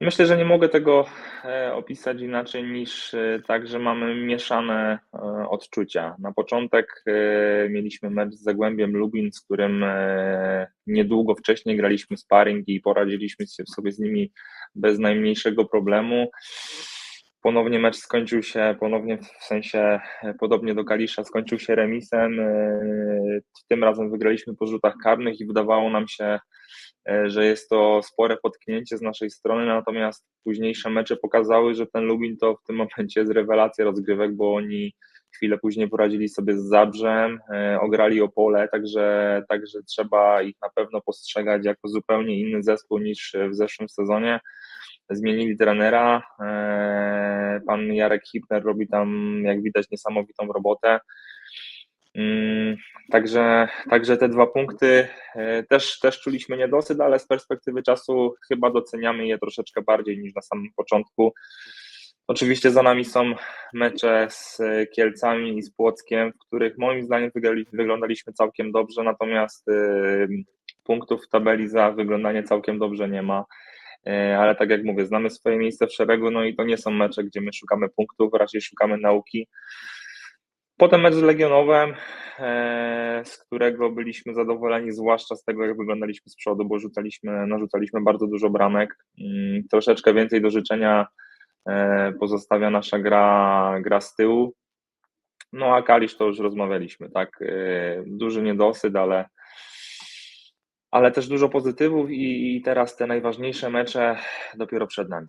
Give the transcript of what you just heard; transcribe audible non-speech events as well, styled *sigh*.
Myślę, że nie mogę tego e, opisać inaczej niż e, tak, że mamy mieszane e, odczucia. Na początek mieliśmy mecz z Zagłębiem Lubin, z którym niedługo wcześniej graliśmy sparring i poradziliśmy sobie z nimi bez najmniejszego problemu. Ponownie mecz skończył się, ponownie w sensie podobnie do Kalisza, skończył się remisem. Tym razem wygraliśmy po rzutach karnych i wydawało nam się, że jest to spore potknięcie z naszej strony, natomiast późniejsze mecze pokazały, że ten Lubin to w tym *laughs* momencie jest rewelacja rozgrywek, bo oni chwilę później poradzili sobie z Zabrzem, e, ograli Opole, także, także trzeba ich na pewno postrzegać jako zupełnie inny zespół niż w zeszłym sezonie. Zmienili trenera, e, pan Jarek Hipner robi tam, jak widać, niesamowitą robotę. Mm, także, także te dwa punkty e, też, też czuliśmy niedosyt, ale z perspektywy czasu chyba doceniamy je troszeczkę bardziej niż na samym początku. Oczywiście za nami są mecze z Kielcami i z Płockiem, w których moim zdaniem wyglądaliśmy całkiem dobrze, natomiast y, punktów w tabeli za wyglądanie całkiem dobrze nie ma. E, ale tak jak mówię, znamy swoje miejsce w szeregu, no i to nie są mecze, gdzie my szukamy punktów, raczej szukamy nauki. Potem mecz z Legionowem, e, z którego byliśmy zadowoleni, zwłaszcza z tego, jak wyglądaliśmy z przodu, bo rzucaliśmy, narzucaliśmy bardzo dużo bramek. Mm, troszeczkę więcej do życzenia e, pozostawia nasza gra, gra z tyłu. No a Kalisz to już rozmawialiśmy, tak? E, duży niedosyt, ale, ale też dużo pozytywów i, i teraz te najważniejsze mecze dopiero przed nami.